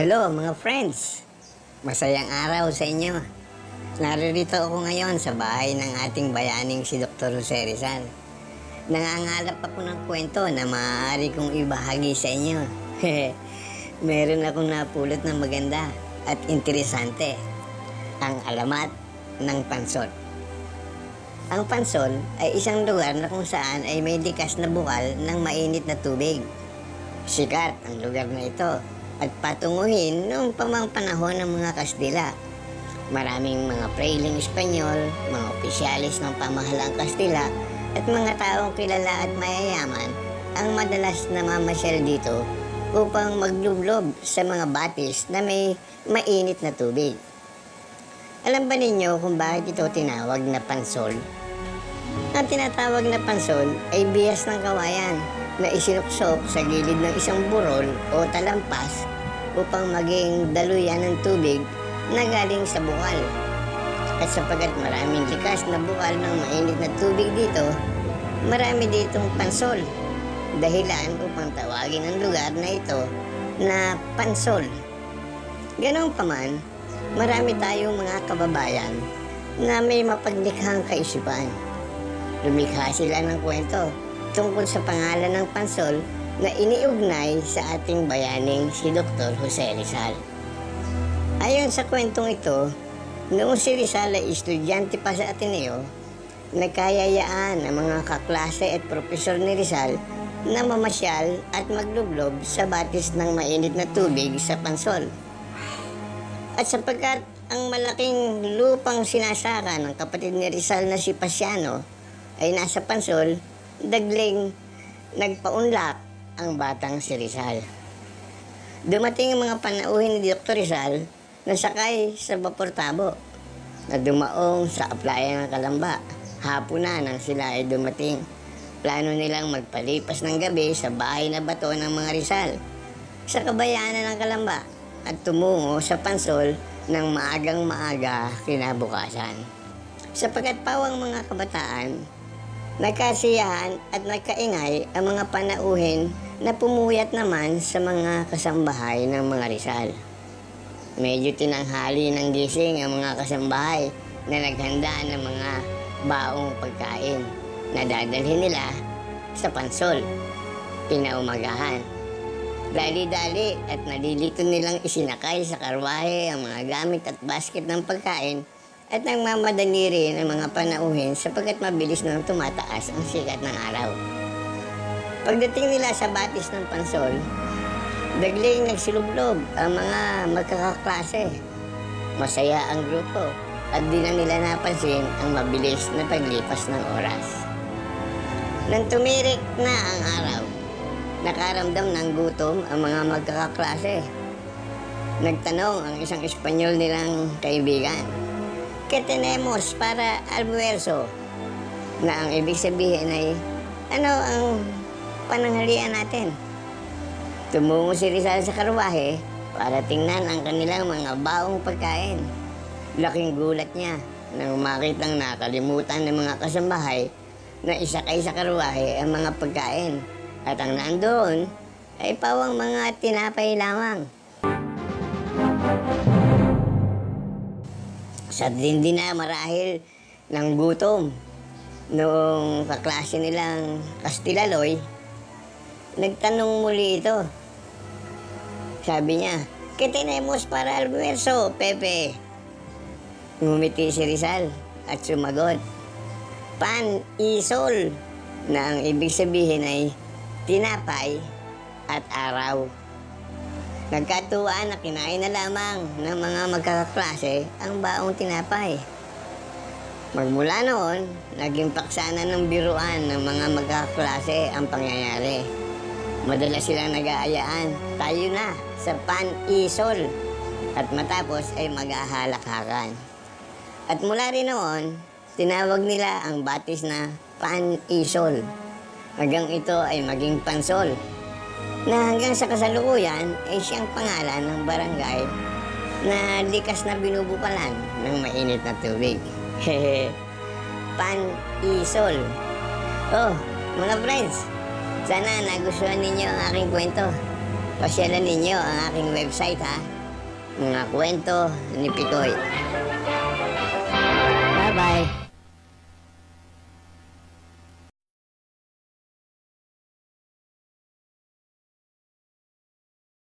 Hello mga friends! Masayang araw sa inyo. Naririto ako ngayon sa bahay ng ating bayaning si Dr. Jose Rizal. Nangangalap ako ng kwento na maaari kong ibahagi sa inyo. Meron akong napulot na maganda at interesante. Ang alamat ng pansol. Ang pansol ay isang lugar na kung saan ay may likas na bukal ng mainit na tubig. Sikat ang lugar na ito at patunguhin noong pamang panahon ng mga Kastila. Maraming mga prailing Espanyol, mga opisyalis ng pamahalang Kastila at mga taong kilala at mayayaman ang madalas na mamasyal dito upang maglublob sa mga batis na may mainit na tubig. Alam ba ninyo kung bakit ito tinawag na pansol? Ang tinatawag na pansol ay bias ng kawayan na isinuksok sa gilid ng isang burol o talampas upang maging daluyan ng tubig na galing sa bukal. At sapagat maraming likas na bukal ng mainit na tubig dito, marami ditong pansol. Dahilan upang tawagin ang lugar na ito na pansol. Ganon pa man, marami tayong mga kababayan na may mapaglikhang kaisipan. Lumikha sila ng kwento tungkol sa pangalan ng pansol na iniugnay sa ating bayaning si Dr. Jose Rizal. Ayon sa kwentong ito, noong si Rizal ay estudyante pa sa Ateneo, nagkayayaan ang mga kaklase at profesor ni Rizal na mamasyal at maglublob sa batis ng mainit na tubig sa pansol. At sapagkat ang malaking lupang sinasaka ng kapatid ni Rizal na si Pasiano ay nasa pansol, dagling nagpaunlak ang batang si Rizal. Dumating ang mga panauhin ni Dr. Rizal na sakay sa vapor tabo na dumaong sa aplayan ng Kalamba. Hapon na nang sila ay dumating. Plano nilang magpalipas ng gabi sa bahay na bato ng mga Rizal sa kabayanan ng Kalamba at tumungo sa pansol ng maagang maaga kinabukasan. Sapagkat pawang mga kabataan, nagkasiyahan at nagkaingay ang mga panauhin na pumuyat naman sa mga kasambahay ng mga Rizal. Medyo tinanghali ng gising ang mga kasambahay na naghanda ng mga baong pagkain na dadalhin nila sa pansol, pinaumagahan. Dali-dali at nalilito nilang isinakay sa karwahe ang mga gamit at basket ng pagkain at nagmamadali rin ang mga panauhin sapagkat mabilis nang tumataas ang sikat ng araw. Pagdating nila sa batis ng pansol, dagling nagsilublob ang mga magkakaklase. Masaya ang grupo at di na nila napansin ang mabilis na paglipas ng oras. Nang tumirik na ang araw, nakaramdam ng gutom ang mga magkakaklase. Nagtanong ang isang Espanyol nilang kaibigan, ¿Qué tenemos para almuerzo? Na ang ibig sabihin ay, ano ang pananghalian natin? Tumungo si Rizal sa karwahe para tingnan ang kanilang mga baong pagkain. Laking gulat niya nang makitang nakalimutan ng mga kasambahay na isakay sa karwahe ang mga pagkain. At ang nandoon ay pawang mga tinapay lamang. Sa dindi na marahil ng gutom noong kaklase nilang Kastilaloy, nagtanong muli ito. Sabi niya, ¿Qué tenemos para almuerzo, Pepe? Ngumiti si Rizal at sumagot, Pan isol, na ang ibig sabihin ay tinapay at araw. Nagkatuwaan na kinain na lamang ng mga magkakaklase ang baong tinapay. Magmula noon, naging paksana ng biruan ng mga magkakaklase ang pangyayari. Madalas silang nag-aayaan, tayo na sa pan-isol at matapos ay mag-ahalakhakan. At mula rin noon, tinawag nila ang batis na pan-isol. Hanggang ito ay maging pansol na hanggang sa kasalukuyan ay siyang pangalan ng barangay na likas na binubukalan ng mainit na tubig. Hehe. Pan-isol. Oh, mga friends, sana nagustuhan ninyo ang aking kwento. Pasyalan ninyo ang aking website ha. Mga kwento ni Pikoy. Bye-bye.